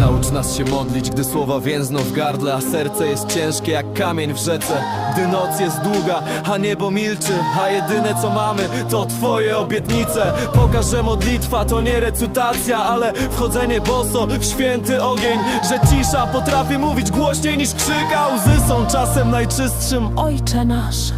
Naucz nas się modlić, gdy słowa więzną w gardle A serce jest ciężkie jak kamień w rzece. Gdy noc jest długa, a niebo milczy A jedyne co mamy, to twoje obietnice. Pokaż, że modlitwa to nie recytacja Ale wchodzenie boso w święty ogień. Że cisza potrafi mówić głośniej niż krzyka Łzy są czasem najczystszym. Ojcze nasz.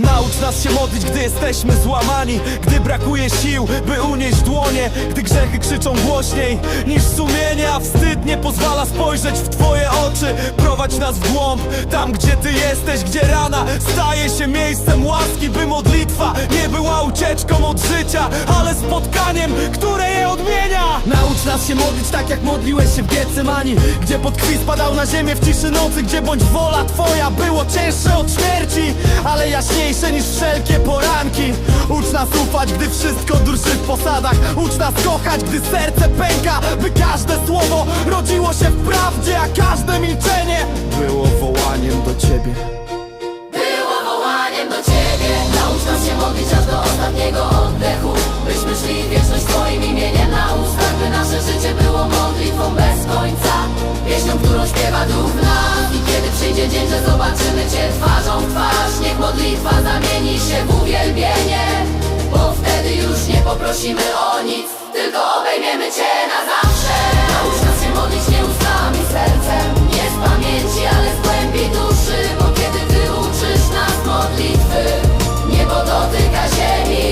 Naucz nas się modlić, gdy jesteśmy złamani Gdy brakuje sił, by unieść dłonie Gdy grzechy krzyczą głośniej niż sumienie A wstyd nie pozwala spojrzeć w twoje oczy Prowadź nas w głąb, tam gdzie ty jesteś Gdzie rana staje się miejscem łaski By modlitwa nie była ucieczką od życia Ale spotkaniem, które je odmienia. Naucz nas się modlić tak jak modliłeś się w Getsemani Gdzie pod krwi spadał na ziemię w ciszy nocy Gdzie bądź wola twoja było cięższe od śmierci Ale jaśniejsze niż wszelkie poranki. Ucz nas ufać, gdy wszystko drży w posadach. Ucz nas kochać, gdy serce pęka By każde słowo rodziło się w prawdzie A każde milczenie było wołaniem do ciebie. Było wołaniem do Ciebie. Naucz nas się modlić aż do ostatniego oddechu Byśmy szli wieczność Twoim imieniem na ustach By nasze życie było modlitwą bez końca. Pieśnią, którą śpiewa duch nas się w uwielbienie Bo wtedy już nie poprosimy o nic Tylko obejmiemy Cię na zawsze. Naucz nas się modlić nie ustami, sercem Nie z pamięci, ale z głębi duszy Bo kiedy Ty uczysz nas modlitwy Niebo dotyka ziemi.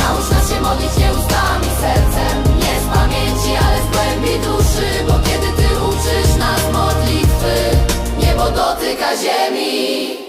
Naucz nas się modlić nie ustami, sercem Nie z pamięci, ale z głębi duszy Bo kiedy Ty uczysz nas modlitwy Niebo dotyka ziemi